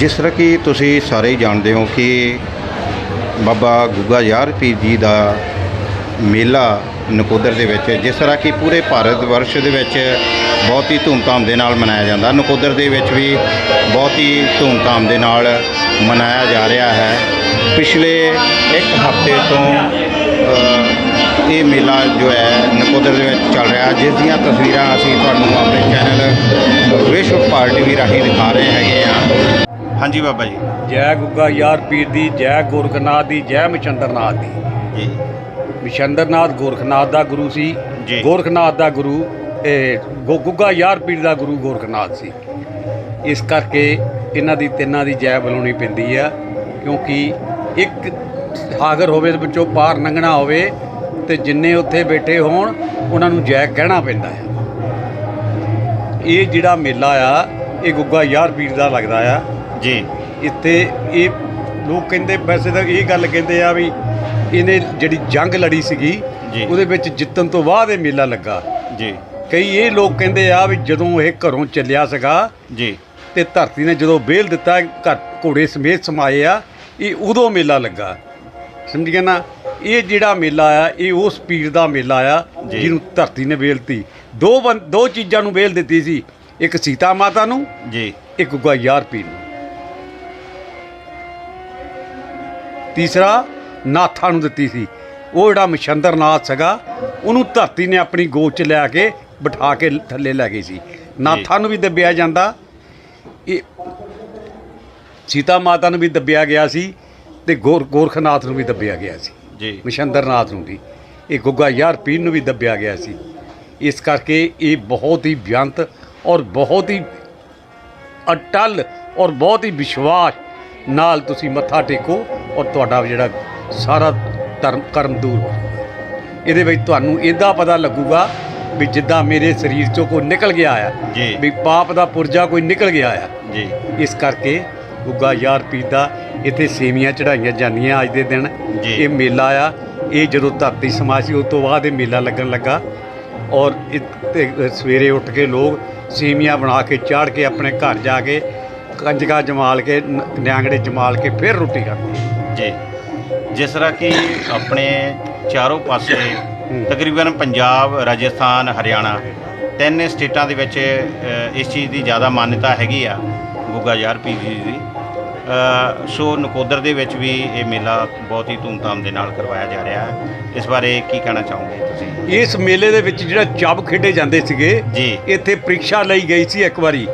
ਜਿਸ ਤਰ੍ਹਾਂ ਕਿ ਤੁਸੀਂ ਸਾਰੇ ਹੀ ਜਾਣਦੇ ਹੋ ਕਿ ਬਾਬਾ ਗੁੱਗਾ ਯਾਰ ਪੀਰ ਜੀ ਦਾ ਮੇਲਾ ਨਕੋਦਰ ਦੇ ਵਿੱਚ, ਜਿਸ ਤਰ੍ਹਾਂ ਕਿ ਪੂਰੇ ਭਾਰਤ ਵਰਸ਼ ਦੇ ਵਿੱਚ ਬਹੁਤ ਹੀ ਧੂਮਧਾਮ ਦੇ ਨਾਲ ਮਨਾਇਆ ਜਾਂਦਾ। ਨਕੋਦਰ ਦੇ ਵਿੱਚ ਵੀ ਬਹੁਤ ਹੀ ਧੂਮਧਾਮ ਦੇ ਨਾਲ ਮਨਾਇਆ ਜਾ ਰਿਹਾ ਹੈ। ਪਿਛਲੇ ਇੱਕ ਹਫ਼ਤੇ ਤੋਂ ਇਹ ਮੇਲਾ ਜੋ ਹੈ ਨਕੋਦਰ ਦੇ ਵਿੱਚ ਚੱਲ ਰਿਹਾ। ਜਿਸ ਦੀਆਂ ਤਸਵੀਰਾਂ ਅਸੀਂ ਤੁਹਾਨੂੰ ਆਪਣੇ ਚੈਨਲ ਵਿਸ਼ਵ ਪਾਰਟੀ ਵੀ ਰਾਹੀਂ ਦਿਖਾ ਰਹੇ ਹੈਗੇ ਆ ਹਾਂਜੀ ਬਾਬਾ ਜੀ। ਜੈ ਗੁੱਗਾ ਯਾਰ ਪੀਰ ਦੀ ਜੈ ਗੋਰਖਨਾਥ ਦੀ ਜੈ ਮਚੰਦਰਨਾਥ ਦੀ। ਜੀ। ਮਚੰਦਰਨਾਥ ਗੋਰਖਨਾਥ ਦਾ ਗੁਰੂ ਸੀ ਜੀ। ਗੋਰਖਨਾਥ ਦਾ ਗੁਰੂ ਇਹ ਗੁ- ਗੁੱਗਾ ਯਾਰ ਪੀਰ ਦਾ ਗੁਰੂ ਗੋਰਖਨਾਥ ਸੀ। ਇਸ ਕਰਕੇ ਇਹਨਾਂ ਦੀ ਤਿੰਨਾਂ ਦੀ ਜੈ ਬੁਲਾਉਣੀ ਪੈਂਦੀ ਆ ਕਿਉਂਕਿ ਇੱਕ ਸਾਗਰ ਹੋਵੇ ਦੇ ਵਿੱਚੋਂ ਪਾਰ ਲੰਘਣਾ ਹੋਵੇ ਤੇ ਜਿੰਨੇ ਉੱਥੇ ਬੈਠੇ ਹੋਣ ਉਹਨਾਂ ਨੂੰ ਜੈ ਕਹਿਣਾ ਪੈਂਦਾ ਆ। ਇਹ ਜਿਹੜਾ ਮੇਲਾ ਆ ਇਹ ਗੁੱਗਾ ਯਾਰ ਪੀਰ ਦਾ ਲੱਗਦਾ ਆ। ਜੀ। ਇੱਥੇ ਇਹ ਲੋਕ ਕਹਿੰਦੇ ਵੈਸੇ ਤਾਂ ਇਹ ਗੱਲ ਕਹਿੰਦੇ ਆ ਵੀ ਇਹਨੇ ਜਿਹੜੀ ਜੰਗ ਲੜੀ ਸੀਗੀ ਜੀ। ਉਹਦੇ ਵਿੱਚ ਜਿੱਤਣ ਤੋਂ ਬਾਅਦ ਇਹ ਮੇਲਾ ਲੱਗਾ। ਜੀ। ਕਈ ਇਹ ਲੋਕ ਕਹਿੰਦੇ ਆ ਵੀ ਜਦੋਂ ਇਹ ਘਰੋਂ ਚੱਲਿਆ ਸੀਗਾ ਜੀ। ਤੇ ਧਰਤੀ ਨੇ ਜਦੋਂ ਬੇਲ ਦਿੱਤਾ ਘਰ ਘੋੜੇ ਸਮੇਤ ਸਮਾਏ ਆ ਇਹ ਉਦੋਂ ਮੇਲਾ ਲੱਗਾ। ਸਮਝ ਗਏ ਨਾ ਇਹ ਜਿਹੜਾ ਮੇਲਾ ਆ ਇਹ ਉਸ ਪੀਰ ਦਾ ਮੇਲਾ ਆ ਜੀ। ਜਿਹਨੂੰ ਧਰਤੀ ਨੇ ਬੇਲਤੀ। ਦੋ ਬੰ- ਦੋ ਚੀਜ਼ਾਂ ਨੂੰ ਬੇਲ ਦਿੱਤੀ ਸੀ। ਇੱਕ ਸੀਤਾ ਮਾਤਾ ਨੂੰ ਜੀ। ਇੱਕ ਗੁੱਗਾ ਯਾਰ ਪੀਰ ਨੂੰ। ਤੀਸਰਾ ਨਾਥਾਂ ਨੂੰ ਦਿੱਤੀ ਸੀ। ਉਹ ਜਿਹੜਾ ਮਛੰਦਰ ਨਾਥ ਸੀਗਾ ਉਹਨੂੰ ਧਰਤੀ ਨੇ ਆਪਣੀ ਗੋਦ 'ਚ ਲਿਆ ਕੇ ਬਿਠਾ ਕੇ ਥੱਲੇ ਲੈ ਗਈ ਸੀ। ਨਾਥਾਂ ਨੂੰ ਵੀ ਦੱਬਿਆ ਜਾਂਦਾ। ਇਹ ਸੀਤਾ ਮਾਤਾ ਨੂੰ ਵੀ ਦੱਬਿਆ ਗਿਆ ਸੀ ਤੇ ਗੋਰ ਗੋਰਖਨਾਥ ਨੂੰ ਵੀ ਦੱਬਿਆ ਗਿਆ ਸੀ। ਜੀ। ਮਛੰਦਰਨਾਥ ਨੂੰ ਵੀ। ਇਹ ਗੁੱਗਾ ਯਾਰ ਪੀਰ ਨੂੰ ਵੀ ਦੱਬਿਆ ਗਿਆ ਸੀ। ਇਸ ਕਰਕੇ ਇਹ ਬਹੁਤ ਹੀ ਬਿਆੰਤ ਔਰ ਬਹੁਤ ਹੀ ਅਟਲ ਔਰ ਬਹੁਤ ਹੀ ਵਿਸ਼ਵਾਸ ਨਾਲ ਤੁਸੀਂ ਮੱਥਾ ਟੇਕੋ ਔਰ ਤੁਹਾਡਾ ਜਿਹੜਾ ਸਾਰਾ ਧਰਮ ਕਰਮ ਦੂਰ ਹੋ ਇਹਦੇ ਵਿੱਚ ਤੁਹਾਨੂੰ ਇਹਦਾ ਪਤਾ ਲੱਗੂਗਾ ਵੀ ਜਿੱਦਾਂ ਮੇਰੇ ਸਰੀਰ ਚੋਂ ਕੋਈ ਨਿਕਲ ਗਿਆ ਆ ਜੀ। ਵੀ ਪਾਪ ਦਾ ਪੁਰਜਾ ਕੋਈ ਨਿਕਲ ਗਿਆ ਆ। ਜੀ। ਇਸ ਕਰਕੇ ਗੁੱਗਾ ਯਾਰ ਪੀਰ ਦਾ ਇੱਥੇ ਸੇਵੀਆਂ ਚੜਾਈਆਂ ਜਾਂਦੀਆਂ ਅੱਜ ਦੇ ਦਿਨ। ਇਹ ਮੇਲਾ ਆ। ਇਹ ਜਦੋਂ ਧਰਤੀ ਸਮਾਜ ਸੀ ਉਸ ਤੋਂ ਬਾਅਦ ਇਹ ਮੇਲਾ ਲੱਗਣ ਲੱਗਾ। ਔਰ ਸਵੇਰੇ ਉੱਠ ਕੇ ਲੋਕ ਸੇਵੀਆਂ ਬਣਾ ਕੇ ਚਾੜ ਕੇ ਆਪਣੇ ਘਰ ਜਾ ਕੇ ਕੰਜਕਾ ਜਮਾਲ ਕੇ ਨ- ਨਿਆਂਗੜੇ ਜਮਾਲ ਕੇ ਫਿਰ ਰੋਟੀ ਖਾਂਦੇ ਜੀ। ਜਿਸ ਤਰ੍ਹਾਂ ਕਿ ਆਪਣੇ ਚਾਰੋਂ ਪਾਸੇ। ਤਕਰੀਬਨ ਪੰਜਾਬ ਰਾਜਸਥਾਨ ਹਰਿਆਣਾ ਤਿੰਨ ਸਟੇਟਾਂ ਦੇ ਵਿੱਚ ਅ, ਇਸ ਚੀਜ਼ ਦੀ ਜ਼ਿਆਦਾ ਮਾਨਤਾ ਹੈਗੀ ਆ ਗੁੱਗਾ ਯਾਰ ਪੀਰ ਜੀ ਦੀ। ਅ, ਸੋ ਨਕੋਦਰ ਦੇ ਵਿੱਚ ਵੀ ਇਹ ਮੇਲਾ ਬਹੁਤ ਹੀ ਧੂਮਧਾਮ ਦੇ ਨਾਲ ਕਰਵਾਇਆ ਜਾ ਰਿਹਾ ਹੈ। ਇਸ ਬਾਰੇ ਕੀ ਕਹਿਣਾ ਚਾਹੋਗੇ ਤੁਸੀਂ? ਇਸ ਮੇਲੇ ਦੇ ਵਿੱਚ ਜਿਹੜਾ ਚੱਬ ਖੇਡੇ ਜਾਂਦੇ ਸੀਗੇ ਜੀ। ਇੱਥੇ ਪ੍ਰੀਖਿਆ ਲਈ ਗਈ ਸੀ ਇੱਕ ਵਾਰੀ।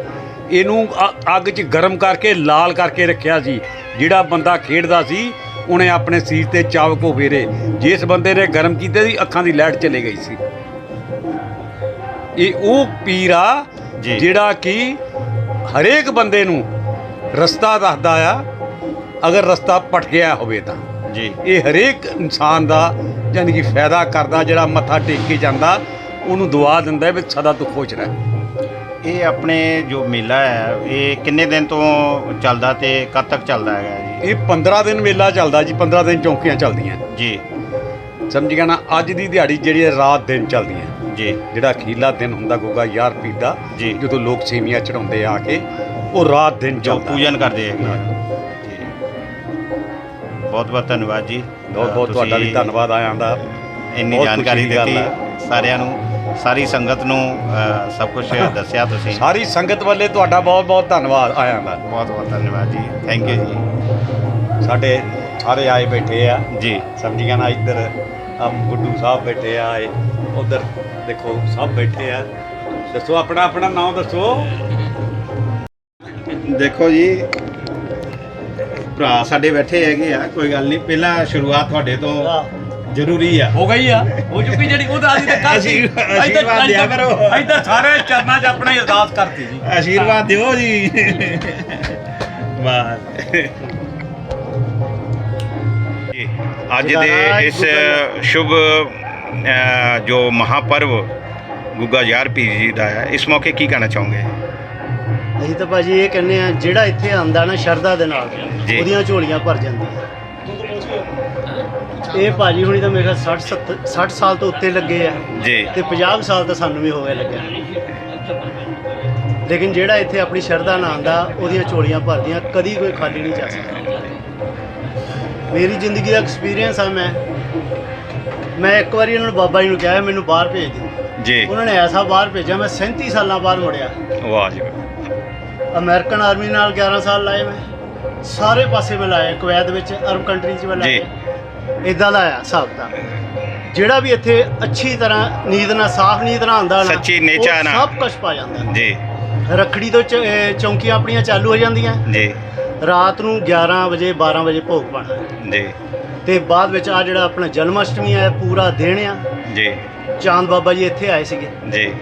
ਇਹਨੂੰ ਅ- ਅੱਗ 'ਚ ਗਰਮ ਕਰਕੇ ਲਾਲ ਕਰਕੇ ਰੱਖਿਆ ਸੀ। ਜਿਹੜਾ ਬੰਦਾ ਖੇਡਦਾ ਸੀ ਉਹਨੇ ਆਪਣੇ ਸਿਰ ਤੇ ਚਾਵਕੋ ਫੇਰੇ। ਜਿਸ ਬੰਦੇ ਨੇ ਗਰਮ ਕੀਤੇ ਸੀ ਅੱਖਾਂ ਦੀ ਲਾਈਟ ਚਲੇ ਗਈ ਸੀ। ਇਹ ਉਹ ਪੀਰ ਆ ਜੀ। ਜਿਹੜਾ ਕਿ ਹਰੇਕ ਬੰਦੇ ਨੂੰ ਰਸਤਾ ਦੱਸਦਾ ਆ ਅਗਰ ਰਸਤਾ ਭਟਕਿਆ ਹੋਵੇ ਤਾਂ। ਜੀ। ਇਹ ਹਰੇਕ ਇਨਸਾਨ ਦਾ ਯਾਨੀ ਕਿ ਫਾਇਦਾ ਕਰਦਾ ਜਿਹੜਾ ਮੱਥਾ ਟੇਕ ਕੇ ਜਾਂਦਾ ਉਹਨੂੰ ਦੁਆ ਦਿੰਦਾ ਵੀ ਸਦਾ ਤੂੰ ਖੁਸ਼ ਰਹਿ। ਇਹ ਆਪਣੇ ਜੋ ਮੇਲਾ ਹੈ ਇਹ ਕਿੰਨੇ ਦਿਨ ਤੋਂ ਚੱਲਦਾ ਤੇ ਕਦ ਤੱਕ ਚੱਲਦਾ ਹੈਗਾ ਇਹ 15 ਦਿਨ ਮੇਲਾ ਚੱਲਦਾ ਜੀ 15 ਦਿਨ ਚੌਂਕੀਆਂ ਚੱਲਦੀਆਂ। ਜੀ। ਜੀ ਸਮਝ ਗਿਆ ਨਾ ਅੱਜ ਦੀ ਦਿਹਾੜੀ ਜਿਹੜੀ ਹੈ ਰਾਤ ਦਿਨ ਚੱਲਦੀਆਂ ਜੀ। ਜਿਹੜਾ ਅਖੀਰਲਾ ਦਿਨ ਹੁੰਦਾ ਗੋਗਾ ਯਾਰ ਪੀਰ ਦਾ ਜੀ। ਜਦੋਂ ਲੋਕ ਸੇਵੀਆਂ ਚੜਾਉਂਦੇ ਆ ਕੇ ਉਹ ਰਾਤ ਦਿਨ ਜੋ ਚੱਲਦਾ। ਪੂਜਨ ਕਰਦੇ ਹੈਗੇ ਆ। ਜੀ। ਬਹੁਤ ਬਹੁਤ ਧੰਨਵਾਦ ਜੀ। ਬਹੁਤ ਬਹੁਤ ਤੁਹਾਡਾ ਵੀ ਤੁਸੀਂ ਧੰਨਵਾਦ ਆਇਆਂ ਦਾ। ਇੰਨੀ ਬਹੁਤ ਜਾਣਕਾਰੀ ਦੀ ਗੱਲ ਦਿੱਤੀ ਸਾਰਿਆਂ ਨੂੰ। ਸਾਰੀ ਸੰਗਤ ਨੂੰ ਅ, ਸਭ ਕੁਝ ਦੱਸਿਆ ਤੁਸੀਂ। ਸਾਰੀ ਸੰਗਤ ਵੱਲੇ ਤੁਹਾਡਾ ਬਹੁਤ ਬਹੁਤ ਧੰਨਵਾਦ ਆਇਆਂ ਦਾ। ਬਹੁਤ ਬਹੁਤ ਧੰਨਵਾਦ ਜੀ। ਥੈਂਕ ਯੂ ਜੀ। ਸਾਡੇ ਸਾਰੇ ਆਏ ਬੈਠੇ ਆ। ਜੀ। ਸਮਝ ਗਿਆ ਨਾ ਇੱਧਰ ਆ ਗੁੱਡੂ ਸਾਹਿਬ ਬੈਠੇ ਆ ਉਧਰ ਦੇਖੋ ਸਭ ਬੈਠੇ ਆ। ਦੱਸੋ ਆਪਣਾ ਆਪਣਾ ਨਾਮ ਦੱਸੋ। ਦੇਖੋ ਜੀ ਭਰਾ ਸਾਡੇ ਬੈਠੇ ਹੈਗੇ ਆ ਕੋਈ ਗੱਲ ਨਹੀਂ। ਪਹਿਲਾਂ ਸ਼ੁਰੂਆਤ ਤੁਹਾਡੇ ਤੋਂ ਜ਼ਰੂਰੀ ਆ। ਹੋ ਗਈ ਆ। ਹੋ ਚੁੱਕੀ ਜਿਹੜੀ ਉਹਦਾ ਅਸੀਂ ਤਾਂ ਕਰ ਸੀ ਆਸ਼ੀਰਵਾਦ- ਆਸ਼ੀਰਵਾਦ ਦਿਆ ਕਰੋ। ਅਸੀਂ ਤਾਂ ਸਾਰੇ ਚਰਨਾਂ 'ਚ ਆਪਣਾ ਅਰਦਾਸ ਕਰਤੀ ਜੀ। ਆਸ਼ੀਰਵਾਦ ਦਿਓ ਜੀ। ਵਾਹ। ਜੀ ਅੱਜ ਦੇ ਇਸ ਸ਼ੁਭ ਅ, ਜੋ ਮਹਾਪਰਵ ਗੁੱਗਾ ਯਾਰ ਪੀਰ ਜੀ ਦਾ ਹੈ ਇਸ ਮੌਕੇ ਕੀ ਕਹਿਣਾ ਚਾਹੋਗੇ? ਅਸੀਂ ਤਾਂ ਭਾਜੀ ਇਹ ਕਹਿੰਦੇ ਆ ਜਿਹੜਾ ਇੱਥੇ ਆਂਦਾ ਨਾ ਸ਼ਰਧਾ ਦੇ ਨਾਲ ਜੀ। ਉਹਦੀਆਂ ਝੋਲੀਆਂ ਭਰ ਜਾਂਦੀਆਂ। ਇਹ ਭਾਜੀ ਹੁਣੀ ਤਾਂ ਮੇਰੇ ਖਿਆਲ 60 70 60 ਸਾਲ ਤੋਂ ਉੱਤੇ ਲੱਗੇ ਆ। ਜੀ। ਤੇ 50 ਸਾਲ ਤਾਂ ਸਾਨੂੰ ਵੀ ਹੋ ਗਏ ਲੱਗਿਆ। ਲੇਕਿਨ ਜਿਹੜਾ ਇੱਥੇ ਆਪਣੀ ਸ਼ਰਧਾ ਨਾਲ ਆਉਂਦਾ ਉਹਦੀਆਂ ਝੋਲੀਆਂ ਭਰਦੀਆਂ ਕਦੀ ਕੋਈ ਖਾਲੀ ਨਹੀਂ ਜਾ ਸਕਦਾ। ਮੇਰੀ ਜ਼ਿੰਦਗੀ ਦਾ ਐਕਸਪੀਰੀਅੰਸ ਆ ਮੈਂ। ਮੈਂ ਇੱਕ ਵਾਰੀ ਇਹਨਾਂ ਨੂੰ ਬਾਬਾ ਜੀ ਨੂੰ ਕਿਹਾ ਮੈਨੂੰ ਬਾਹਰ ਭੇਜ ਦਿਓ। ਜੀ। ਉਹਨਾਂ ਨੇ ਐਸਾ ਬਾਹਰ ਭੇਜਿਆ ਮੈਂ 37 ਸਾਲਾਂ ਬਾਅਦ ਮੁੜਿਆ। ਵਾਹ ਜੀ। ਅਮਰੀਕਨ ਆਰਮੀ ਨਾਲ 11 ਸਾਲ ਲਾਏ ਮੈਂ। ਸਾਰੇ ਪਾਸੇ ਮੈਂ ਲਾਏ ਕੁਵੈਤ ਵਿੱਚ ਅਰਬ ਕੰਟਰੀ 'ਚ ਮੈਂ ਲਾਏ ਇਦਾਂ ਦਾ ਆ ਹਿਸਾਬ ਦਾ ਜਿਹੜਾ ਵੀ ਇੱਥੇ ਅੱਛੀ ਤਰ੍ਹਾਂ ਨੀਂਦ ਨਾਲ ਸਾਫ਼ ਨੀਂਦ ਨਾਲ ਆਉਂਦਾ ਨਾ ਸੱਚੀ ਉਹ ਨਿਚਾ ਨਾਲ। ਸਭ ਕੁਝ ਪਾ ਜਾਂਦਾ। ਜੀ। ਰੱਖੜੀ ਤੋਂ ਚ- ਅਹ ਚੌਂਕੀਆਂ ਆਪਣੀਆਂ ਚਾਲੂ ਹੋ ਜਾਂਦੀਆਂ। ਜੀ। ਰਾਤ ਨੂੰ 11 ਵਜੇ 12 ਵਜੇ ਭੋਗ ਪਾਣਾ ਜੀ। ਤੇ ਬਾਅਦ ਵਿੱਚ ਆ ਜਿਹੜਾ ਆਪਣਾ ਜਨਮ ਅਸ਼ਟਮੀ ਹੈ ਪੂਰਾ ਦਿਨ ਆ। ਜੀ। ਚਾਂਦ ਬਾਬਾ ਜੀ ਇੱਥੇ ਆਏ ਸੀਗੇ। ਜੀ।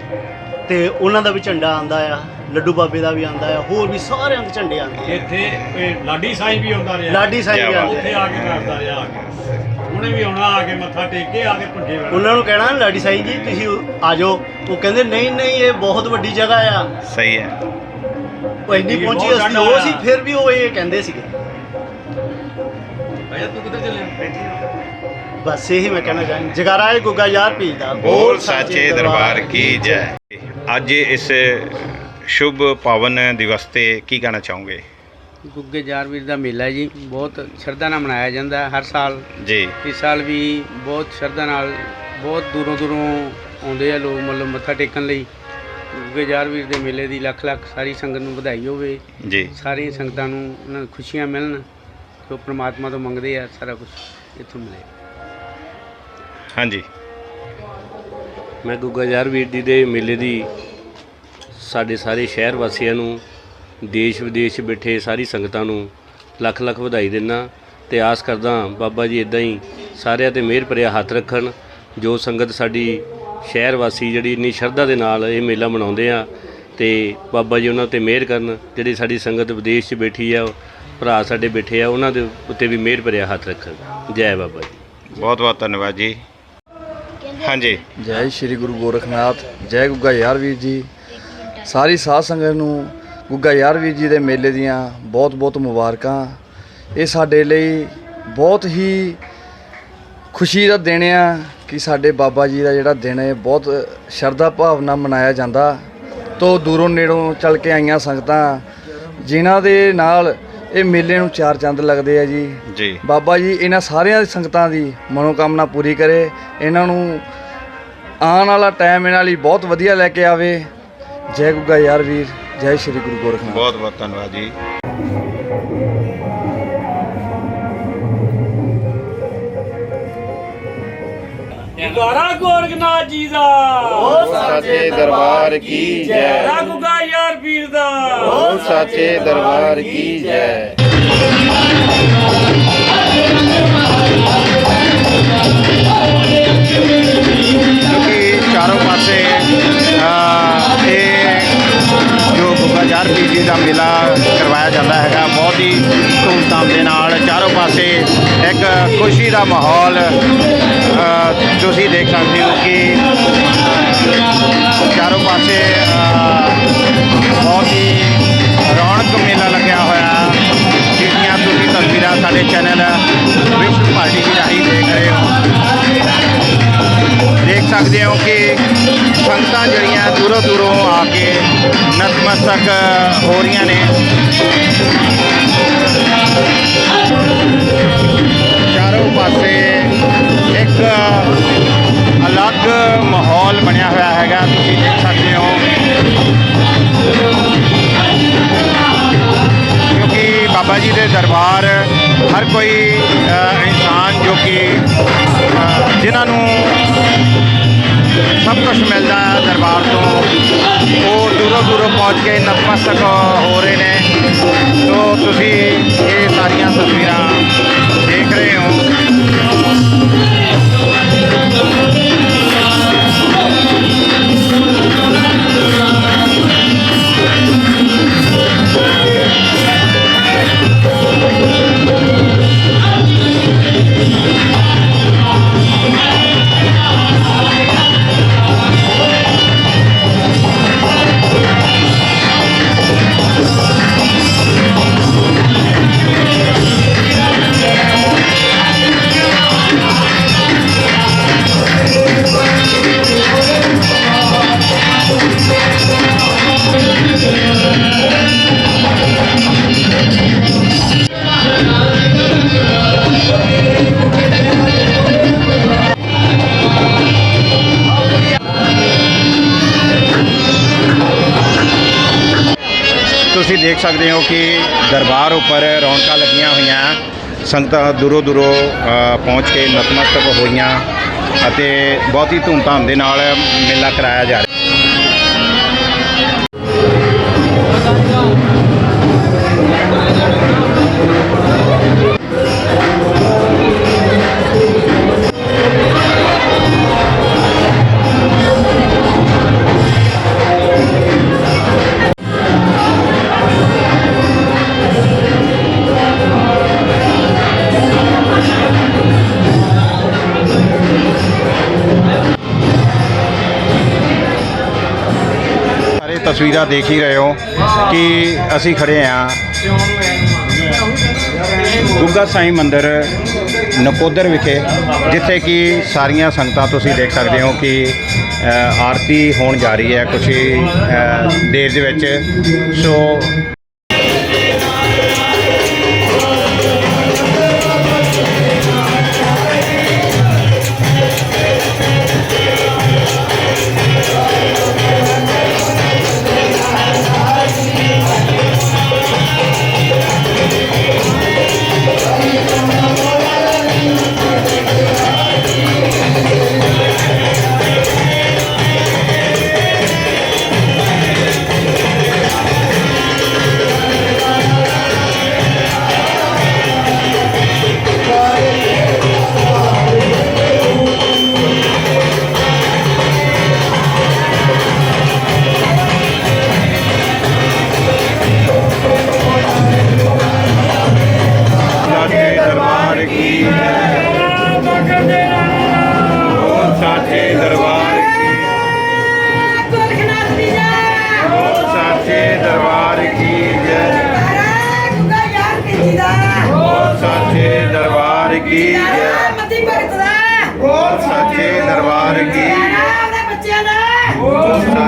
ਤੇ ਉਹਨਾਂ ਦਾ ਵੀ ਝੰਡਾ ਆਂਦਾ ਆ ਲੱਡੂ ਬਾਬੇ ਦਾ ਵੀ ਆਂਦਾ ਆ ਹੋਰ ਵੀ ਸਾਰਿਆਂ ਦੇ ਝੰਡੇ ਆਂਦੇ ਆ। ਇੱਥੇ ਇਹ ਲਾਡੀ ਸਾਈਂ ਵੀ ਆਉਂਦਾ ਰਿਹਾ। ਲਾਡੀ ਸਾਹਿਬ ਵੀ ਕਿਆ ਬਾਤ। ਆਂਦੇ ਉੱਥੇ ਆ ਆ ਕੇ ਕਰਦਾ ਰਿਹਾ ਆ ਕੇ। ਉਹਨੇ ਵੀ ਆਉਣਾ ਆ ਕੇ ਮੱਥਾ ਟੇਕ ਕੇ ਆ ਕੇ ਬੈਠਣਾ ਉਹਨਾਂ ਨੂੰ ਕਹਿਣਾ ਲਾਡੀ ਸਾਈ ਜੀ ਤੁਸੀਂ ਆ ਜਾਓ। ਉਹ ਕਹਿੰਦੇ ਨਹੀਂ ਨਹੀਂ ਇਹ ਬਹੁਤ ਵੱਡੀ ਜਗ੍ਹਾ ਆ। ਸਹੀ ਹੈ। ਉਹ ਇੰਨੀ ਪਹੁੰਚੀ ਅਸੀਂ ਉਹ। ਸੀ ਫਿਰ ਵੀ ਉਹ ਇਹ ਕਹਿੰਦੇ ਸੀਗੇ। ਭਈਆ ਤੂੰ ਕਿੱਧਰ ਚੱਲਿਆ? ਬਸ ਇਹੀ ਮੈਂ ਕਹਿਣਾ ਚਾਹਾਂ ਜਗਾਰਾ ਹੈ ਗੁੱਗਾ ਯਾਰ ਪੀ ਦਾ ਬੋਲ ਸਾਚੇ ਦਰਬਾਰ ਕੀ ਜੈ। ਅੱਜ ਇਸ ਸ਼ੁਭ ਪਾਵਨ ਦਿਵਸ ਤੇ ਕੀ ਕਹਿਣਾ ਚਾਹੋਗੇ? ਗੁੱਗੇ ਜਾਰਵੀਰ ਦਾ ਮੇਲਾ ਜੀ। ਬਹੁਤ ਸ਼ਰਧਾ ਨਾਲ ਮਨਾਇਆ ਜਾਂਦਾ ਹੈ। ਹਰ ਸਾਲ ਜੀ। ਇਸ ਸਾਲ ਵੀ ਬਹੁਤ ਸ਼ਰਧਾ ਨਾਲ ਬਹੁਤ ਦੂਰੋਂ ਦੂਰੋਂ ਆਉਂਦੇ ਆ ਲੋਕ ਮਤਲਬ ਮੱਥਾ ਟੇਕਣ ਲਈ। ਗੁੱਗੇ ਜਾਰਵੀਰ ਦੇ ਮੇਲੇ ਦੀ ਲੱਖ ਲੱਖ ਸਾਰੀ ਸੰਗਤ ਨੂੰ ਵਧਾਈ ਹੋਵੇ। ਜੀ। ਸਾਰੀ ਸੰਗਤਾਂ ਨੂੰ ਉਹਨਾਂ ਨੂੰ ਖੁਸ਼ੀਆਂ ਮਿਲਣ ਜੋ ਪ੍ਰਮਾਤਮਾ ਤੋਂ ਮੰਗਦੇ ਆ ਸਾਰਾ ਕੁਝ ਇੱਥੋਂ ਮਿਲੇ। ਹਾਂਜੀ। ਮੈਂ ਗੁੱਗਾ ਯਾਰ ਵੀਰ ਜੀ ਦੇ ਮੇਲੇ ਦੀ ਸਾਡੇ ਸਾਰੇ ਸ਼ਹਿਰ ਵਾਸੀਆਂ ਨੂੰ ਦੇਸ਼ ਵਿਦੇਸ਼ 'ਚ ਬੈਠੇ ਸਾਰੀ ਸੰਗਤਾਂ ਨੂੰ ਲੱਖ ਲੱਖ ਵਧਾਈ ਦਿੰਦਾ ਤੇ ਆਸ ਕਰਦਾ ਬਾਬਾ ਜੀ ਇਦਾਂ ਹੀ ਸਾਰਿਆਂ ਤੇ ਮਿਹਰ ਭਰਿਆ ਹੱਥ ਰੱਖਣ ਜੋ ਸੰਗਤ ਸਾਡੀ ਸ਼ਹਿਰ ਵਾਸੀ ਜਿਹੜੀ ਇੰਨੀ ਸ਼ਰਧਾ ਦੇ ਨਾਲ ਇਹ ਮੇਲਾ ਮਨਾਉਂਦੇ ਆ ਤੇ ਬਾਬਾ ਜੀ ਉਹਨਾਂ ਤੇ ਮਿਹਰ ਕਰਨ ਜਿਹੜੀ ਸਾਡੀ ਸੰਗਤ ਵਿਦੇਸ਼ 'ਚ ਬੈਠੀ ਆ ਭਰਾ ਸਾਡੇ ਬੈਠੇ ਆ ਉਹਨਾਂ ਦੇ ਉੱਤੇ ਵੀ ਮਿਹਰ ਭਰਿਆ ਹੱਥ ਰੱਖਣ। ਜੈ ਬਾਬਾ ਜੀ। ਬਹੁਤ ਬਹੁਤ ਧੰਨਵਾਦ ਜੀ। ਹਾਂਜੀ। ਜੈ ਸ਼੍ਰੀ ਗੁਰੂ ਗੋਰਖਨਾਥ ਜੈ ਗੁੱਗਾ ਯਾਰ ਵੀਰ ਜੀ। ਸਾਰੀ ਸਾਧ ਸੰਗਤ ਨੂੰ ਗੁੱਗਾ ਯਾਰ ਵੀਰ ਜੀ ਦੇ ਮੇਲੇ ਦੀਆਂ ਬਹੁਤ-ਬਹੁਤ ਮੁਬਾਰਕਾਂ। ਇਹ ਸਾਡੇ ਲਈ ਬਹੁਤ ਹੀ ਖੁਸ਼ੀ ਦਾ ਦਿਨ ਆ ਕਿ ਸਾਡੇ ਬਾਬਾ ਜੀ ਦਾ ਜਿਹੜਾ ਦਿਨ ਹੈ ਬਹੁਤ ਸ਼ਰਧਾ ਭਾਵਨਾ ਮਨਾਇਆ ਜਾਂਦਾ। ਤੋਂ ਦੂਰੋਂ ਨੇੜੋਂ ਚੱਲ ਕੇ ਆਈਆਂ ਸੰਗਤਾਂ ਜਿਨ੍ਹਾਂ ਦੇ ਨਾਲ ਇਹ ਮੇਲੇ ਨੂੰ ਚਾਰ ਚੰਦ ਲੱਗਦੇ ਆ ਜੀ। ਜੀ। ਬਾਬਾ ਜੀ ਇਹਨਾਂ ਸਾਰਿਆਂ ਦੀ ਸੰਗਤਾਂ ਦੀ ਮਨੋਕਾਮਨਾ ਪੂਰੀ ਕਰੇ। ਇਹਨਾਂ ਨੂੰ ਆਉਣ ਵਾਲਾ ਟਾਈਮ ਇਹਨਾਂ ਲਈ ਬਹੁਤ ਵਧੀਆ ਲੈ ਕੇ ਆਵੇ। ਜੈ ਗੁੱਗਾ ਯਾਰ ਵੀਰ। ਜੈ ਸ਼੍ਰੀ ਗੁਰੂ ਗੋਰਖਨਾਥ ਬਹੁਤ ਬਹੁਤ ਧੰਨਵਾਦ ਜੀ। ਗੁਰਦੁਆਰਾ ਗੋਰਖਨਾਥ ਜੀ ਦਾ। ਸਾਚੇ ਦਰਬਾਰ ਕੀ ਜੈ। ਗੁੱਗਾ ਯਾਰ ਪੀਰ ਦਾ। ਬੋਲ ਸਾਚੇ ਦਰਬਾਰ ਕੀ ਜੈ। ਕਿਉਂਕਿ ਚਾਰੋਂ ਪਾਸੇ ਅ, ਮੇਲਾ ਕਰਵਾਇਆ ਜਾਂਦਾ ਹੈਗਾ। ਬਹੁਤ ਹੀ ਧੂਮਧਾਮ ਦੇ ਨਾਲ ਚਾਰੋਂ ਪਾਸੇ ਇੱਕ ਖੁਸ਼ੀ ਦਾ ਮਾਹੌਲ ਤੁਸੀਂ ਦੇਖ ਸਕਦੇ ਹੋ ਕਿ ਚਾਰੋਂ ਪਾਸੇ ਬਹੁਤ ਹੀ ਰੌਣਕ ਮੇਲਾ ਲੱਗਿਆ ਹੋਇਆ। ਸਾਡੇ ਚੈਨਲ ਵਿਸ਼ਵ ਪਾਰਟੀ ਜੀ ਰਾਹੀਂ ਦੇਖ ਰਹੇ ਹੋ। ਦੇਖ ਸਕਦੇ ਹੋ ਕਿ ਸੰਗਤਾਂ ਜਿਹੜੀਆਂ ਦੂਰੋਂ ਦੂਰੋਂ ਆ ਕੇ ਨਤਮਸਤਕ ਹੋ ਰਹੀਆਂ ਨੇ। ਚਾਰੋਂ ਪਾਸੇ ਇੱਕ ਅਲੱਗ ਮਾਹੌਲ ਬਣਿਆ ਹੋਇਆ ਹੈਗਾ, ਤੁਸੀਂ ਦੇਖ ਸਕਦੇ ਹੋ। ਕਿਉਂਕਿ ਬਾਬਾ ਜੀ ਦੇ ਦਰਬਾਰ ਹਰ ਕੋਈ ਇਨਸਾਨ ਜੋ ਕਿ ਜਿਨ੍ਹਾਂ ਨੂੰ ਸਭ ਕੁਝ ਮਿਲਦਾ ਹੈ ਦਰਬਾਰ ਤੋਂ, ਉਹ ਦੂਰੋਂ ਦੂਰੋਂ ਪਹੁੰਚ ਕੇ ਨਤਮਸਤਕ ਹੋ ਰਹੇ ਨੇ। ਸੋ ਤੁਸੀਂ ਇਹ ਸਾਰੀਆਂ ਤਸਵੀਰਾਂ ਦੇਖ ਰਹੇ ਹੋ। ਸਕਦੇ ਹੋ ਕਿ ਦਰਬਾਰ ਉੱਪਰ ਰੌਣਕਾਂ ਲੱਗੀਆਂ ਹੋਈਆਂ, ਸੰਗਤਾਂ ਦੂਰੋਂ ਦੂਰੋਂ ਪਹੁੰਚ ਕੇ ਨਤਮਸਤਕ ਹੋਈਆਂ ਅਤੇ ਬਹੁਤ ਹੀ ਧੂਮਧਾਮ ਦੇ ਨਾਲ ਮੇਲਾ ਕਰਾਇਆ ਜਾ ਰਿਹਾ ਸਾਰੇ ਦੇਖ ਹੀ ਰਹੇ ਹੋ ਕਿ ਅਸੀਂ ਖੜੇ ਆ ਗੁੱਗਾ ਸਾਈਂ ਮੰਦਿਰ ਨਕੋਦਰ ਵਿਖੇ, ਜਿੱਥੇ ਕਿ ਸਾਰੀਆਂ ਸੰਗਤਾਂ ਤੁਸੀਂ ਦੇਖ ਸਕਦੇ ਹੋ ਕਿ ਆਰਤੀ ਹੋਣ ਜਾ ਰਹੀ ਹੈ ਕੁਝ ਹੀ ਦੇਰ ਦੇ ਵਿੱਚ। ਸੋ ਦਰਬਾਰ ਕੀ ਸਾਚੇ ਦਰਬਾਰ ਕੀ ਜੈ। ਸਾਚੇ ਦਰਬਾਰ ਕੀ ਜੈ। ਸਾਚੇ ਦਰਬਾਰ ਕੀ ਸਾਚੇ ਦਰਬਾਰ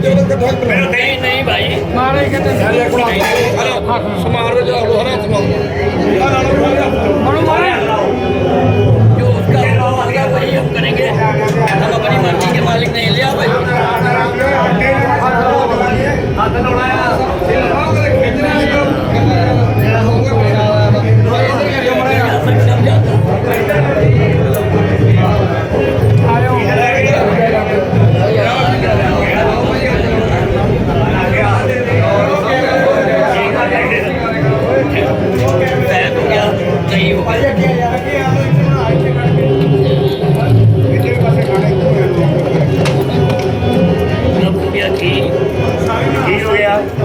ਨਹੀਂ ਨਹੀਂ ਭਾਈ ਮਾਰੇ ਕਿਤੇ ਸਮਾਰ ਵਿੱਚ ਆਲੂ ਹਰਾ ਸਮਾਰ ਮਾਰੇ जो उसका होगा वही हम करेंगे हम अपनी मर्जी के मालिक नहीं लिया भाई बैन out.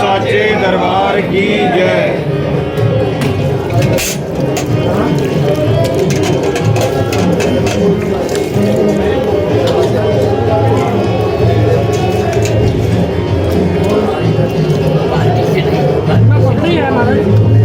ساچے دربار کی جے ہے ہمارا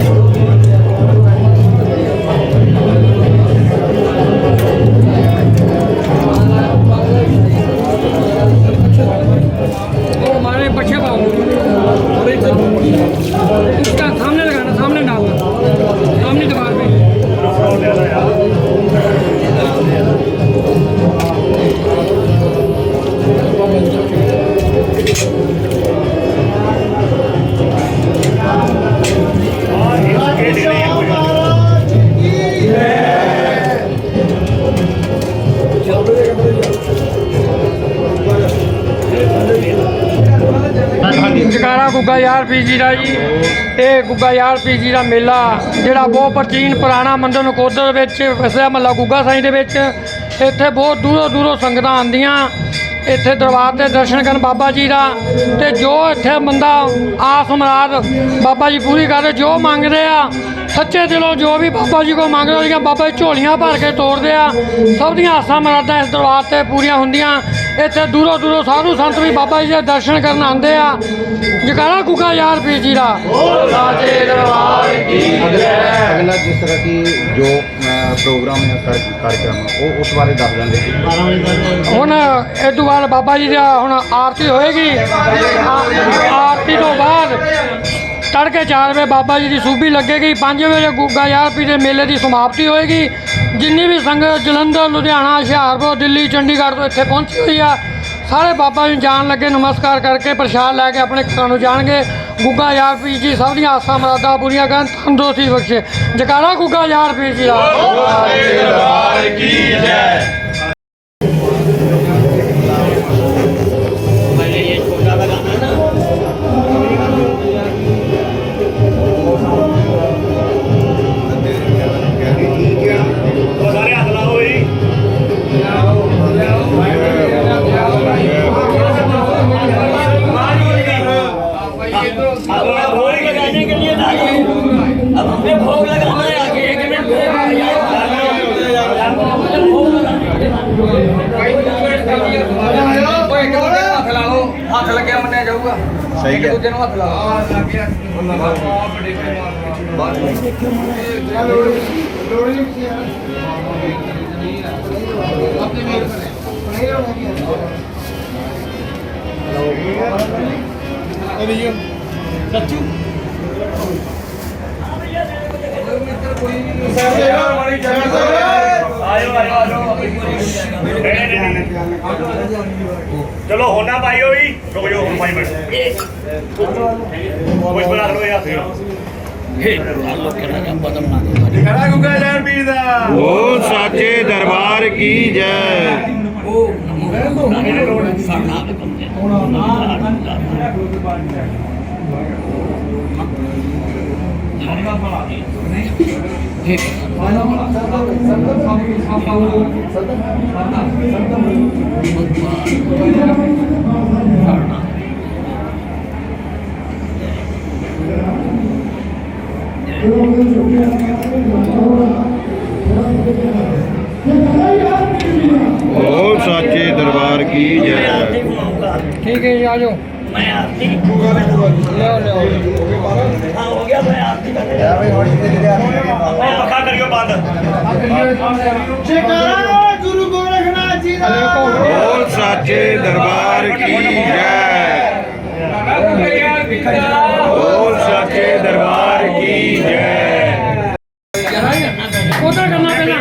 ਜਕਾਰਾ ਗੁੱਗਾ ਯਾਰ ਪੀ ਜੀ ਦਾ ਜੀ। ਇਹ ਗੁੱਗਾ ਯਾਰ ਪੀ ਜੀ ਦਾ ਮੇਲਾ, ਜਿਹੜਾ ਬਹੁਤ ਪ੍ਰਾਚੀਨ ਪੁਰਾਣਾ ਮੰਦਰ ਨਕੋਦਰ ਵਿੱਚ ਵਸਿਆ ਮੱਲਾ ਗੁੱਗਾ ਸਾਈਂ ਦੇ ਵਿੱਚ, ਇੱਥੇ ਬਹੁਤ ਦੂਰੋਂ ਦੂਰੋਂ ਸੰਗਤਾਂ ਆਉਂਦੀਆਂ। ਇੱਥੇ ਦਰਬਾਰ ਤੇ ਦਰਸ਼ਨ ਕਰਨ ਬਾਬਾ ਜੀ ਦਾ ਤੇ ਜੋ ਇੱਥੇ ਬੰਦਾ ਆਸ ਮੁਰਾਦ ਬਾਬਾ ਜੀ ਪੂਰੀ ਕਰਦੇ ਜੋ ਮੰਗਦੇ ਆ, ਸੱਚੇ ਦਿਲੋਂ ਜੋ ਵੀ ਬਾਬਾ ਜੀ ਕੋ ਮੰਗਦੇ ਉਹਦੀਆਂ ਬਾਬਾ ਜੀ ਝੋਲੀਆਂ ਭਰ ਕੇ ਤੋੜਦੇ ਆ, ਸਭ ਦੀਆਂ ਆਸਾਂ ਮੁਰਾਦਾਂ ਇਸ ਦਰਬਾਰ ਤੇ ਪੂਰੀਆਂ ਹੁੰਦੀਆਂ। ਇੱਥੇ ਦੂਰੋਂ ਦੂਰੋਂ ਸਾਧੂ ਸੰਤ ਵੀ ਬਾਬਾ ਜੀ ਦੇ ਦਰਸ਼ਨ ਕਰਨ ਆਉਂਦੇ ਆ। ਜਕਾਰਾ ਗੁੱਗਾ ਯਾਰ ਪੀਰ ਜੀ ਦਾ। ਸਾਚੇ ਦਰਬਾਰ ਕੀ ਅਗਲਾ ਜਿਸ ਤਰ੍ਹਾਂ ਕਿ ਜੋ ਅ, ਪ੍ਰੋਗਰਾਮ ਹੈ ਸਰ ਕਾਰਜਕ੍ਰਮ ਉਹ ਉਸ ਬਾਰੇ ਦੱਸ ਦਿੰਦੇ ਜੀ ਹੁਣ ਇਹ ਤੋਂ ਬਾਅਦ ਬਾਬਾ ਜੀ ਦਾ ਹੁਣ ਆਰਤੀ ਹੋਏਗੀ। ਆਰਤੀ ਤੋਂ ਬਾਅਦ ਤੜਕੇ 4 ਵਜੇ ਬਾਬਾ ਜੀ ਦੀ ਸੂਬੀ ਲੱਗੇਗੀ। 5 ਵਜੇ ਗੁੱਗਾ ਯਾਰ ਪੀ ਦੇ ਮੇਲੇ ਦੀ ਸਮਾਪਤੀ ਹੋਏਗੀ। ਜਿੰਨੀ ਵੀ ਸੰਗਤ ਜਲੰਧਰ, ਲੁਧਿਆਣਾ, ਹੁਸ਼ਿਆਰਪੁਰ, ਦਿੱਲੀ, ਚੰਡੀਗੜ੍ਹ ਤੋਂ ਇੱਥੇ ਪਹੁੰਚੀ ਹੋਈ ਆ, ਸਾਰੇ ਬਾਬਾ ਜੀ ਜਾਣ ਲੱਗੇ, ਨਮਸਕਾਰ ਕਰਕੇ ਪ੍ਰਸ਼ਾਦ ਲੈ ਕੇ ਆਪਣੇ ਘਰਾਂ ਨੂੰ ਜਾਣਗੇ। ਗੁੱਗਾ ਯਾਰ ਪੀਰ ਜੀ, ਸਭ ਦੀਆਂ ਆਸਾਂ, ਮਰਾਦਾਂ ਪੂਰੀਆਂ ਕਰਨ, ਤੰਦਰੁਸਤੀ ਬਖਸ਼ੇ। ਜਕਾਰਾ ਗੁੱਗਾ ਯਾਰ ਪੀਰ ਜੀ ਦਾ। ਚਲੋ ਹੋਣਾ ਪਾਈਓ ਜੀ ਰੁਕ ਜਾਓ ਹੁਣ 5 ਮਿੰਟ ਕੁਝ ਬਣਾ ਲਓ ਇਹ ਹੱਥ ਖੜਾ ਗੁੱਗਾ ਯਾਰ ਪੀਰ ਦਾ। ਓ ਸਾਚੇ ਦਰਬਾਰ ਕੀ ਜੈ। اوم دربار کی جائے ٹھیک ہے آ جاؤ ਓ ਸਾਚੇ ਦਰਬਾਰ ਕੀ ਜੈ ਠੀਕ ਹੈ ਜੀ ਆ ਜਾਓ ਉਹ ਪੱਖਾ ਕਰਿਓ ਬੰਦ ਜੈਕਾਰਾ ਗੁਰੂ ਗੋਰਖਨਾਥ ਜੀ ਦਾ ਓ ਸਾਚੇ ਦਰਬਾਰ ਕੀ ਜੈ ਓ ਸਾਚੇ ਦਰਬਾਰ ਕੀ ਜੈ ਉਧਰ ਕਰਨਾ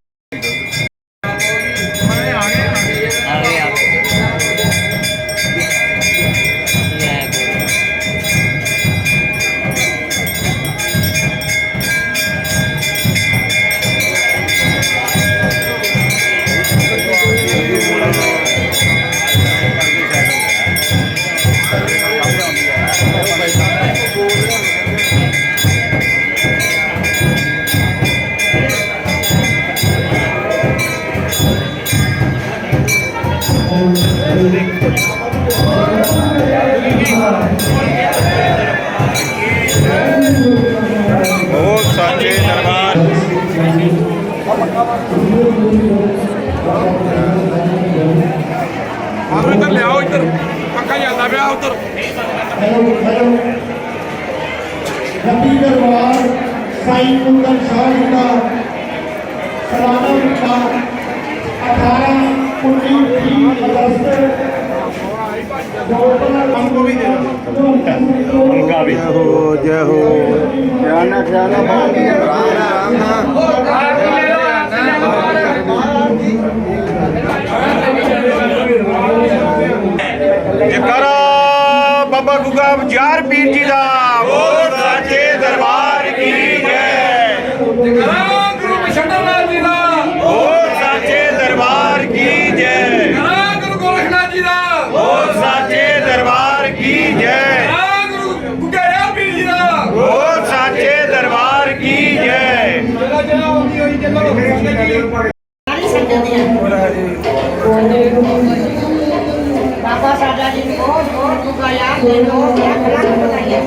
ਆਹ ਇੱਧਰ ਲਿਆਓ ਇੱਧਰ। ਪੱਕਾ ਜਾਂਦਾ ਪਿਆ ਉਧਰ। ਗੱਡੀ ਦਰਬਾਰ ਸਾਈਂ ਮੁੰਦਨ ਸ਼ਾਹ ਜੀ ਦਾ ਸਲਾਨਾ ਵਿਚਾਰ 18 19 20 ਅਗਸਤ ਦੋ ਵੀ ਦੇ ਅੰਗਾ ਵੀ ਜੈ ਹੋ। ਜੈ ਹੋ ਜੈ ਨਾ ਜੈ ਨਾ ਬਾਣੀ ਰਾਮ ਨਾ ਰਾਮ ਨਾ ਗੁੱਗਾ ਬਜਾਰ ਪੀਰ ਜੀ ਦਾ। ਓ ਸਾਚੇ ਦਰਬਾਰ ਕੀ ਜੈ। ਗੁਰੂ ਬਿਸ਼ੰਦਰ ਜੀ ਦਾ। ਓ ਸਾਚੇ ਦਰਬਾਰ ਕੀ ਜੈ। ਗੁਰੂ ਗੋਰਖਨਾਥ ਜੀ ਦਾ। ਓ ਸਾਚੇ ਦਰਬਾਰ ਕੀ ਜੈ। ਗੁਰੂ ਗੁੱਗਾ ਪੀਰ ਜੀ ਦਾ। ਓ ਸਾਚੇ ਦਰਬਾਰ ਕੀ ਜੈ। ਬਾਬਾ ਸਾਡਾ ਜੀ ਨੂੰ ਬਹੁਤ ਬਹੁਤ ਦੁਆ ਯਾਦ ਦੇ ਦੋ ਲੱਖ ਲੱਖ ਵਧਾਈਆਂ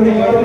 ਜੈ